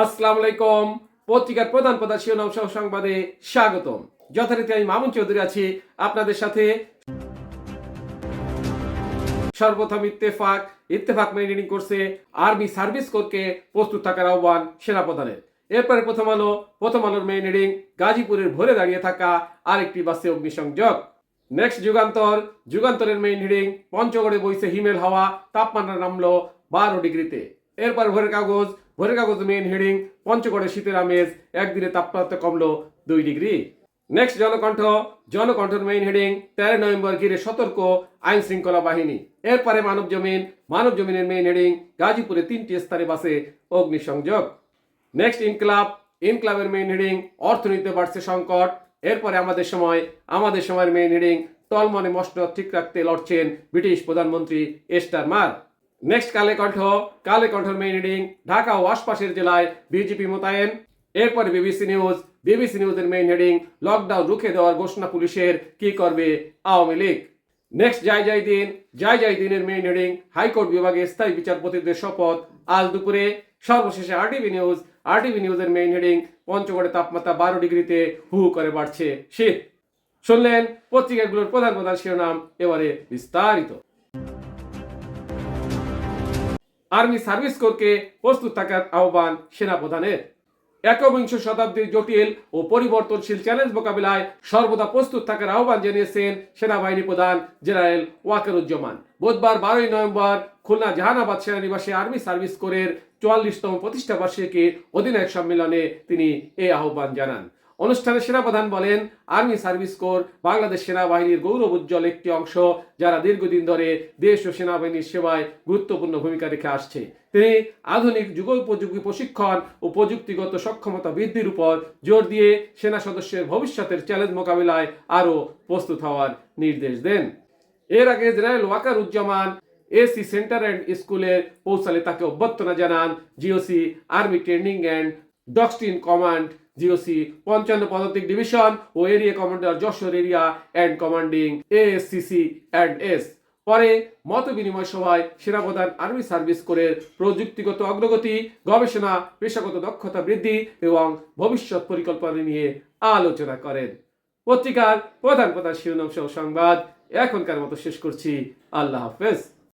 আসসালামু আলাইকুম। পত্রিকার প্রধান প্রধান শিরোনাম সংবাদে স্বাগতম। যথারীতি আমি মামুন চৌধুরী আছি আপনাদের সাথে। সর্বপ্রথম ইত্তেফাক। ইত্তেফাক মেইনটেনিং করছে আর্মি সার্ভিস কোরকে প্রস্তুত থাকার আহ্বান সেনাপ্রধানের। এরপরে প্রথম আলো, প্রথম আলোর মেইন হেডিং গাজীপুরের ভরে দাঁড়িয়ে থাকা আরেকটি বাসে অগ্নিসংযোগ। নেক্সট যুগান্তর, যুগান্তরের মেইন হেডিং পঞ্চগড়ে বইছে হিমেল হাওয়া, তাপমাত্রা নামলো বারো ডিগ্রিতে। এরপর ভোরের কাগজ ভোরের কাগজ মেইন হেডিং পঞ্চগড়ে শীতের আমেজ একদিনে তাপমাত্রা কমলো দুই ডিগ্রি নেক্সট জনকণ্ঠ জনকণ্ঠের মেইন হেডিং তেরো নভেম্বর ঘিরে সতর্ক আইন শৃঙ্খলা বাহিনী এরপরে মানব জমিন মানব জমিনের মেইন হেডিং গাজীপুরে তিনটি স্থানে বাসে অগ্নিসংযোগ নেক্সট ইনক্লাব ইনক্লাবের মেইন হেডিং অর্থনীতিতে বাড়ছে সংকট এরপরে আমাদের সময় আমাদের সময়ের মেইন হেডিং টলমনে মষ্ট ঠিক রাখতে লড়ছেন ব্রিটিশ প্রধানমন্ত্রী এস্টার মার নেক্সট কালে কণ্ঠ, কালে কণ্ঠর মেইন হেডিং ঢাকা ও আশপাশের জেলায় বিজেপি মোতায়েন। এরপরে বিবিসি নিউজ বিবিসি নিউজের মেইন হেডিং লকডাউন রুখে দেওয়ার ঘোষণা পুলিশের, কি করবে আওয়ামী লীগ? নেক্সট যাই যাই দিন যাই যাই দিনের মেইন হেডিং হাইকোর্ট বিভাগে স্থায়ী বিচারপতিদের শপথ আজ দুপুরে। সর্বশেষে আরটিভি নিউজ আরটিভি নিউজের মেইন হেডিং পঞ্চগড়ে তাপমাত্রা বারো ডিগ্রিতে হু করে বাড়ছে শীত। শুনলেন পত্রিকাগুলোর প্রধান প্রধান শিরোনাম, এবারে বিস্তারিত। আর্মি সার্ভিস কোরকে প্রস্তুত থাকার আহ্বান সেনাপ্রধানের। একবিংশ শতাব্দীর জটিল ও পরিবর্তনশীল চ্যালেঞ্জ মোকাবিলায় সর্বদা প্রস্তুত থাকার আহ্বান জানিয়েছেন সেনাবাহিনী প্রধান জেনারেল ওয়াকেরুজ্জামান। বুধবার বারোই নভেম্বর খুলনা জাহানাবাদ সেনানিবাসে আর্মি সার্ভিস কোরের চুয়াল্লিশতম প্রতিষ্ঠা বার্ষিকীর অধিনায়ক সম্মেলনে তিনি এই আহ্বান জানান। অনুষ্ঠানে সেনাপ্রধান বলেন, আর্মি সার্ভিস কোর বাংলাদেশ সেনাবাহিনীর গৌরব উজ্জ্বল একটি অংশ, যারা দীর্ঘদিন ধরে দেশ ও সেনাবাহিনীর সেবায় গুরুত্বপূর্ণ ভূমিকা রেখে আসছে। তিনি আধুনিক যুগোপযোগী প্রশিক্ষণ ও প্রযুক্তিগত সক্ষমতা বৃদ্ধির উপর জোর দিয়ে সেনা সদস্যের ভবিষ্যতের চ্যালেঞ্জ মোকাবিলায় আরও প্রস্তুত হওয়ার নির্দেশ দেন। এর আগে general Waker Uzzaman AC centre and স্কুলে পৌঁছালে তাকে অভ্যর্থনা জানান GOC army training and doctrine command GOC পঞ্চান্ন পদাতিক division O area commander Jessore area and commanding ASCC and S. পরে মত বিনিময় সভায় সেনাপ্রধান আর্মি সার্ভিস করে প্রযুক্তিগত অগ্রগতি, গবেষণা, পেশাগত দক্ষতা বৃদ্ধি এবং ভবিষ্যৎ পরিকল্পনা নিয়ে আলোচনা করেন। পত্রিকার প্রধান প্রধান শিরোনাম সহ সংবাদ এখনকার মতো শেষ করছি। আল্লাহ হাফেজ।